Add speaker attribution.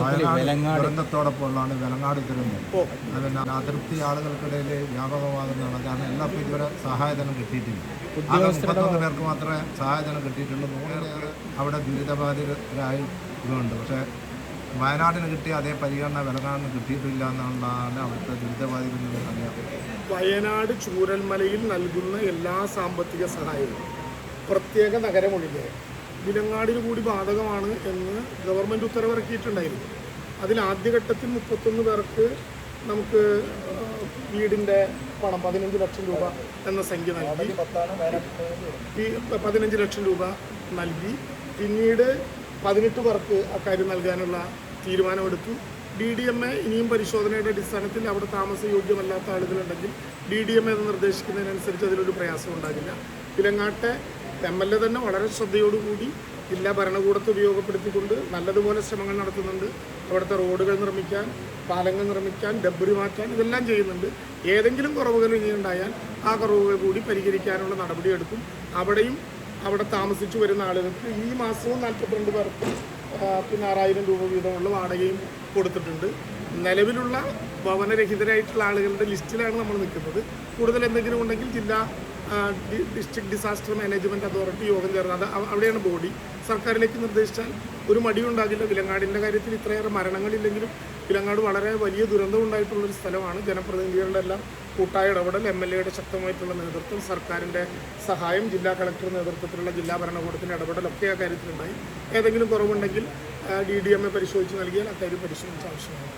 Speaker 1: വയനാട്
Speaker 2: വിലങ്ങാട്.
Speaker 1: ദുരന്തത്തോടൊപ്പമുള്ളതാണ് വെലങ്ങാട് ദുരന്തം. അതിന് അതൃപ്തി ആളുകൾക്കിടയിൽ വ്യാപകമാകുന്നതാണ്. കാരണം എല്ലാവർക്കും ഇതുവരെ സഹായധനം കിട്ടിയിട്ടില്ല. ആകെ മുപ്പത്തൊന്ന് പേർക്ക് മാത്രമേ സഹായധനം കിട്ടിയിട്ടുള്ളൂ. നൂറേറെ അവിടെ ദുരിതബാധിതരായി ഇതുണ്ട്. പക്ഷേ വയനാടിന് കിട്ടിയ അതേ പരിഗണന വെലങ്ങാടിന് കിട്ടിയിട്ടില്ല എന്നുള്ളതാണ് അവിടുത്തെ ദുരിതബാധിതരുടെ അറിയാം
Speaker 3: വയനാട് ചൂരൽമലയിൽ നൽകുന്ന എല്ലാ സാമ്പത്തിക സഹായവും പ്രത്യേക നഗരമൊഴികെ വിലങ്ങാടിന് കൂടി ബാധകമാണ് എന്ന് ഗവൺമെന്റ് ഉത്തരവിറക്കിയിട്ടുണ്ടായിരുന്നു. അതിൽ ആദ്യഘട്ടത്തിൽ മുപ്പത്തൊന്ന് പേർക്ക് നമുക്ക് വീടിന്റെ പണം പതിനഞ്ച് ലക്ഷം രൂപ എന്ന സംഖ്യ നൽകി. ഈ പതിനഞ്ച് ലക്ഷം രൂപ നൽകി. പിന്നീട് പതിനെട്ട് പേർക്ക് അക്കാര്യം നൽകാനുള്ള തീരുമാനമെടുത്തു. ഡി ഡി എം എ ഇനിയും പരിശോധനയുടെ അടിസ്ഥാനത്തിൽ അവിടെ താമസയോഗ്യമല്ലാത്ത ആളുകളുണ്ടെങ്കിൽ ഡി ഡി എം എ എന്ന് നിർദ്ദേശിക്കുന്നതിനനുസരിച്ച് അതിലൊരു പ്രയാസം ഉണ്ടാകില്ല പിലങ്ങാട്ടെ എം എൽ എ തന്നെ വളരെ ശ്രദ്ധയോടുകൂടി ജില്ലാ ഭരണകൂടത്തെ ഉപയോഗപ്പെടുത്തിക്കൊണ്ട് നല്ലതുപോലെ ശ്രമങ്ങൾ നടത്തുന്നുണ്ട്. അവിടുത്തെ റോഡുകൾ നിർമ്മിക്കാൻ പാലങ്ങൾ നിർമ്മിക്കാൻ ഡബ്ബറി മാറ്റാൻ ഇതെല്ലാം ചെയ്യുന്നുണ്ട്. ഏതെങ്കിലും കുറവുകൾ ഇനിയുണ്ടായാൽ ആ കുറവുകൾ കൂടി പരിഹരിക്കാനുള്ള നടപടിയെടുക്കും അവിടെയും അവിടെ താമസിച്ചു വരുന്ന ആളുകൾക്ക് ഈ മാസവും നാൽപ്പത്തിരണ്ട് പേർക്ക് പിന്നെ ആറായിരം രൂപ വീതമുള്ള വാടകയും കൊടുത്തിട്ടുണ്ട്. നിലവിലുള്ള ഭവനരഹിതരായിട്ടുള്ള ആളുകളുടെ ലിസ്റ്റിലാണ് നമ്മൾ നിൽക്കുന്നത്. കൂടുതൽ എന്തെങ്കിലും ഉണ്ടെങ്കിൽ ജില്ലാ ഡിസ്ട്രിക്ട് ഡിസാസ്റ്റർ മാനേജ്മെന്റ് അതോറിറ്റി യോഗം ചേർന്നത്. അവിടെയാണ് ബോഡി. സർക്കാരിലേക്ക് നിർദ്ദേശിച്ചാൽ ഒരു മടിയുണ്ടാകില്ല വിലങ്ങാടിന്റെ കാര്യത്തിൽ ഇത്രയേറെ മരണങ്ങളില്ലെങ്കിലും വിലങ്ങാട് വളരെ വലിയ ദുരന്തം ഉണ്ടായിട്ടുള്ളൊരു സ്ഥലമാണ്. ജനപ്രതിനിധികളുടെ എല്ലാം കൂട്ടായ ഇടപെടൽ എം എൽ എയുടെ ശക്തമായിട്ടുള്ള നേതൃത്വം സർക്കാരിന്റെ സഹായം ജില്ലാ കളക്ടർ നേതൃത്വത്തിലുള്ള ജില്ലാ ഭരണകൂടത്തിന്റെ ഇടപെടലൊക്കെ ആ കാര്യത്തിലുണ്ടായി. ഏതെങ്കിലും കുറവുണ്ടെങ്കിൽ ഡി ഡി എം എ പരിശോധിച്ച് നൽകിയാൽ അക്കാര്യം പരിശോധിച്ച് ആവശ്യമാണ്.